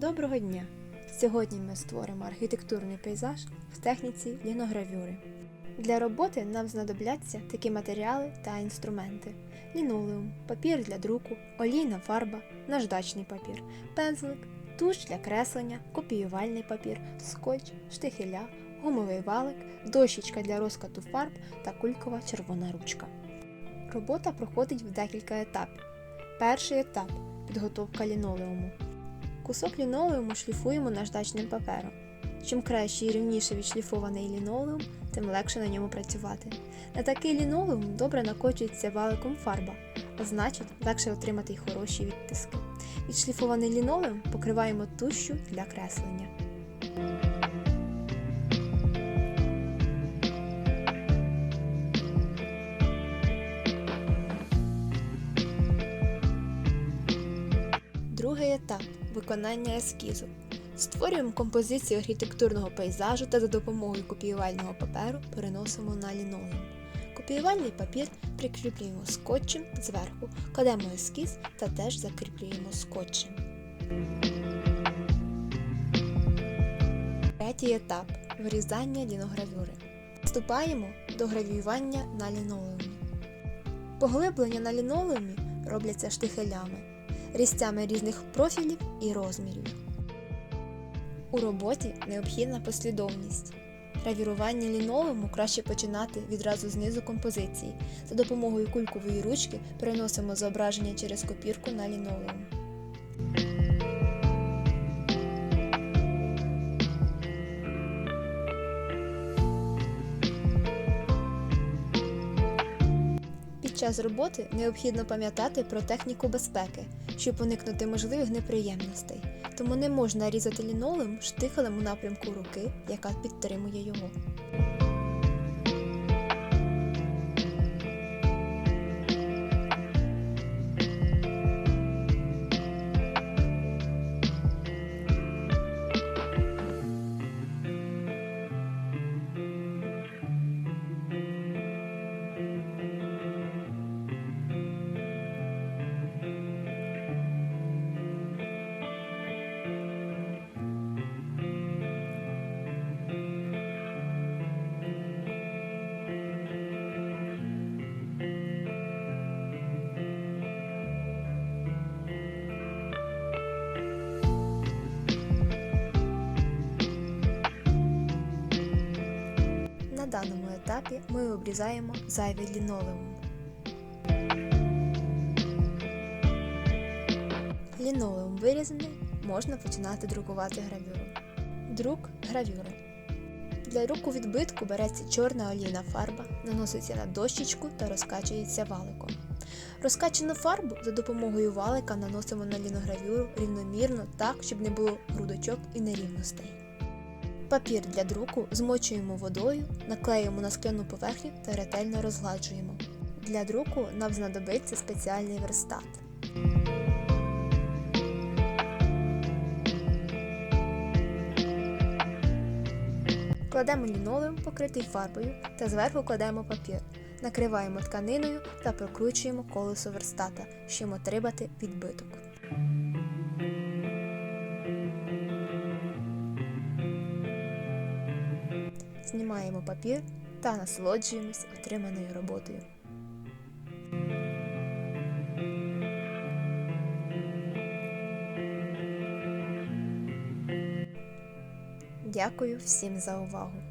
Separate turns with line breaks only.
Доброго дня! Сьогодні ми створимо архітектурний пейзаж в техніці ліногравюри. Для роботи нам знадобляться такі матеріали та інструменти: лінолеум, папір для друку, олійна фарба, наждачний папір, пензлик, туш для креслення, копіювальний папір, скотч, штихеля, гумовий валик, дощечка для розкату фарб та кулькова червона ручка. Робота проходить в декілька етапів. Перший етап підготовка лінолеуму. Кусок лінолеуму шліфуємо наждачним папером. Чим краще і рівніше відшліфований лінолеум, тим легше на ньому працювати. На такий лінолеум добре накочується валиком фарба, а значить легше отримати й хороші відтиски. Відшліфований лінолеум покриваємо тущу для креслення. Другий етап виконання ескізу. Створюємо композицію архітектурного пейзажу та за допомогою копіювального паперу переносимо на лінолеум. Копіювальний папір прикріплюємо скотчем зверху, кладемо ескіз та теж закріплюємо скотчем. Третій етап вирізання ліногравюри. Вступаємо до гравіювання на лінолеумі. Поглиблення на лінолеумі робляться штихелями різцями різних профілів і розмірів. У роботі необхідна послідовність. Гравірування лінолеуму краще починати відразу знизу композиції. За допомогою кулькової ручки переносимо зображення через копірку на лінолеум. Час роботи необхідно пам'ятати про техніку безпеки, щоб уникнути можливих неприємностей. Тому не можна різати лінолеум штихалем у напрямку руки, яка підтримує його. Етапі ми обрізаємо зайвий лінолеум. Лінолеум вирізаний, можна починати друкувати гравюру. Друк гравюри. Для руку відбитку береться чорна олійна фарба, наноситься на дощечку та розкачується валиком. Розкачану фарбу за допомогою валика наносимо на ліногравюру рівномірно так, щоб не було грудочок і нерівностей. Папір для друку змочуємо водою, наклеюємо на скляну поверхню та ретельно розгладжуємо. Для друку нам знадобиться спеціальний верстат. Кладемо лінолеум, покритий фарбою, та зверху кладемо папір. Накриваємо тканиною та прокручуємо колесо верстата, щоб отримати відбиток. Знімаємо папір та насолоджуємось отриманою роботою. Дякую всім за увагу!